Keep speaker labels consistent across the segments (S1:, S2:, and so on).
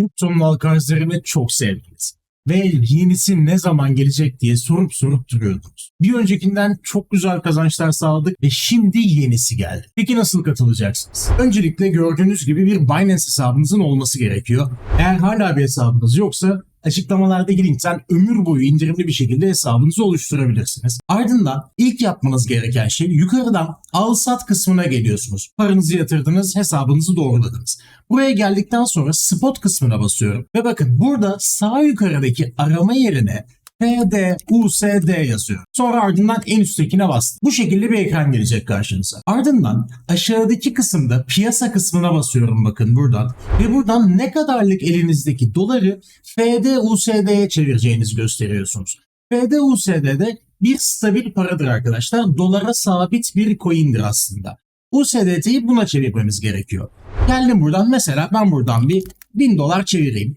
S1: Krypton'un alkarizlerini çok sevdiniz. Ve yenisi ne zaman gelecek diye sorup sorup duruyordunuz. Bir öncekinden çok güzel kazançlar sağladık ve şimdi yenisi geldi. Peki nasıl katılacaksınız? Öncelikle gördüğünüz gibi bir Binance hesabınızın olması gerekiyor. Eğer hala bir hesabınız yoksa açıklamalardaki linkten ömür boyu indirimli bir şekilde hesabınızı oluşturabilirsiniz. Ardından ilk yapmanız gereken şey yukarıdan al sat kısmına geliyorsunuz. Paranızı yatırdınız, hesabınızı doğruladınız. Buraya geldikten sonra spot kısmına basıyorum. Ve bakın burada sağ yukarıdaki arama yerine PD, USD yazıyor. Sonra ardından en üsttekine bastım. Bu şekilde bir ekran gelecek karşınıza. Ardından aşağıdaki kısımda piyasa kısmına basıyorum bakın buradan. Ve buradan ne kadarlık elinizdeki doları FD, USD'ye çevireceğinizi gösteriyorsunuz. FD, USD'de bir stabil paradır arkadaşlar. Dolara sabit bir coin'dir aslında. USDT'yi buna çevirmemiz gerekiyor. Geldim buradan mesela ben buradan bir 1000 dolar çevireyim.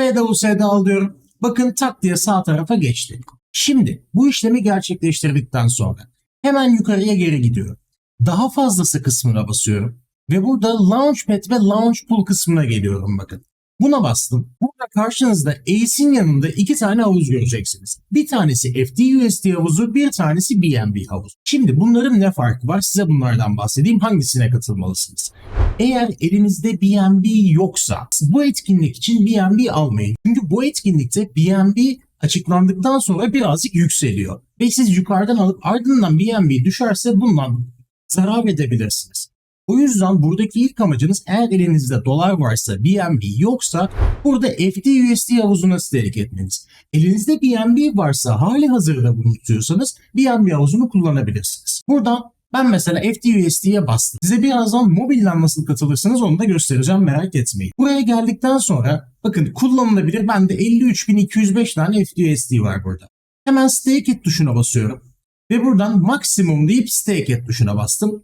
S1: FD, USD al diyorum. Bakın tak diye sağ tarafa geçti. Şimdi bu işlemi gerçekleştirdikten sonra hemen yukarıya geri gidiyorum. Daha fazlası kısmına basıyorum. Ve burada Launchpad ve Launch Pool kısmına geliyorum bakın. Buna bastım. Burada karşınızda Ace'in yanında iki tane havuz göreceksiniz. Bir tanesi FTUSD havuzu, bir tanesi BNB havuzu. Şimdi bunların ne farkı var? Size bunlardan bahsedeyim. Hangisine katılmalısınız? Eğer elinizde BNB yoksa bu etkinlik için BNB almayın. Çünkü bu etkinlikte BNB açıklandıktan sonra birazcık yükseliyor. Ve siz yukarıdan alıp ardından BNB düşerse bundan zarar edebilirsiniz. O yüzden buradaki ilk amacınız eğer elinizde dolar varsa BNB yoksa burada FTUSD havuzuna stake etmeniz. Elinizde BNB varsa hali hazırda bunu tutuyorsanız BNB havuzunu kullanabilirsiniz. Buradan ben mesela FTUSD'ye bastım. Size birazdan mobilden nasıl katılırsınız onu da göstereceğim merak etmeyin. Buraya geldikten sonra bakın kullanılabilir. Bende 53.205 tane FTUSD var burada. Hemen stake et tuşuna basıyorum. Ve buradan maksimum deyip stake et tuşuna bastım.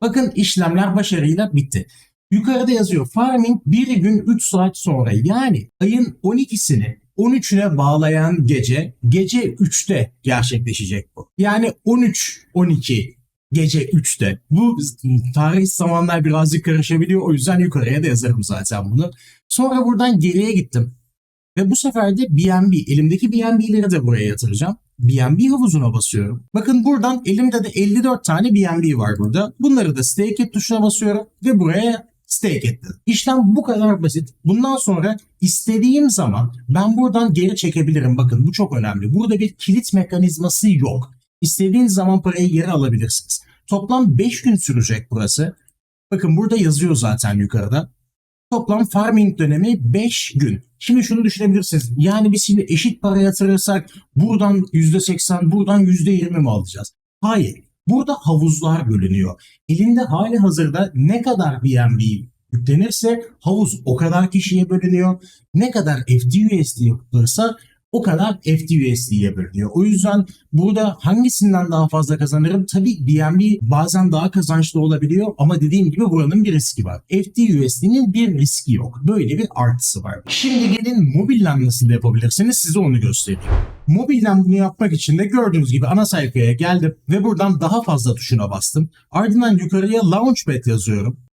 S1: Bakın işlemler başarıyla bitti. Yukarıda yazıyor farming bir gün 3 saat sonra yani ayın 12'sini 13'üne bağlayan gece gece 3'te gerçekleşecek bu. Yani 13-12 gece 3'te. Bu tarih zamanlar birazcık karışabiliyor o yüzden yukarıya da yazarım zaten bunu. Sonra buradan geriye gittim. Ve bu sefer de BNB, elimdeki BNB'leri de buraya yatıracağım. BNB havuzuna basıyorum. Bakın buradan elimde de 54 tane BNB var burada. Bunları da stake et tuşuna basıyorum ve buraya stake ettim. İşlem bu kadar basit. Bundan sonra istediğim zaman ben buradan geri çekebilirim. Bakın bu çok önemli. Burada bir kilit mekanizması yok. İstediğiniz zaman parayı geri alabilirsiniz. Toplam 5 gün sürecek burası. Bakın burada yazıyor zaten yukarıda. Toplam farming dönemi 5 gün. Şimdi şunu düşünebilirsiniz. Yani biz şimdi eşit para yatırırsak buradan %80, buradan %20 mi alacağız? Hayır. Burada havuzlar bölünüyor. Elinde hali hazırda ne kadar BNB yüklenirse havuz o kadar kişiye bölünüyor. Ne kadar FTUSD yapılırsa o kadar FTUSD'ye bölünüyor. O yüzden burada hangisinden daha fazla kazanırım? Tabii BNB bazen daha kazançlı olabiliyor ama dediğim gibi buranın bir riski var. FTUSD'nin bir riski yok. Böyle bir artısı var. Şimdi gelin mobilden nasıl yapabilirsiniz size onu göstereyim. Mobilden bunu yapmak için de gördüğünüz gibi ana sayfaya geldim ve buradan daha fazla tuşuna bastım. Ardından yukarıya Launchpad yazıyorum.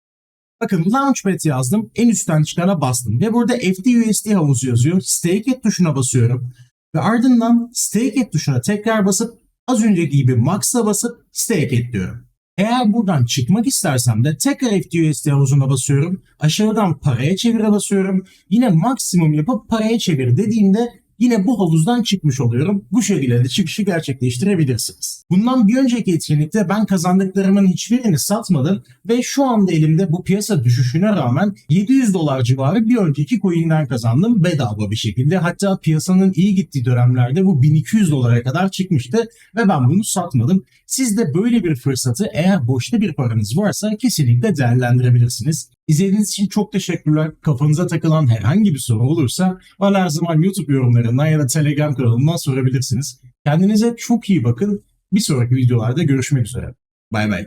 S1: Bakın Launchpad yazdım. En üstten çıkana bastım. Ve burada FTUSD havuzu yazıyor. Stake et tuşuna basıyorum. Ve ardından stake et tuşuna tekrar basıp az önceki gibi max'a basıp stake et diyorum. Eğer buradan çıkmak istersem de tekrar FTUSD havuzuna basıyorum. Aşağıdan paraya çevire basıyorum. Yine maksimum yapıp paraya çevir dediğimde yine bu havuzdan çıkmış oluyorum. Bu şekilde de çıkışı gerçekleştirebilirsiniz. Bundan bir önceki etkinlikte ben kazandıklarımın hiçbirini satmadım ve şu anda elimde bu piyasa düşüşüne rağmen 700 dolar civarı bir önceki coin'den kazandım bedava bir şekilde. Hatta piyasanın iyi gittiği dönemlerde bu 1200 dolara kadar çıkmıştı ve ben bunu satmadım. Siz de böyle bir fırsatı eğer boşta bir paranız varsa kesinlikle değerlendirebilirsiniz. İzlediğiniz için çok teşekkürler. Kafanıza takılan herhangi bir soru olursa bana her zaman YouTube yorumlarından ya da Telegram kanalımdan sorabilirsiniz. Kendinize çok iyi bakın. Bir sonraki videolarda görüşmek üzere. Bay bay.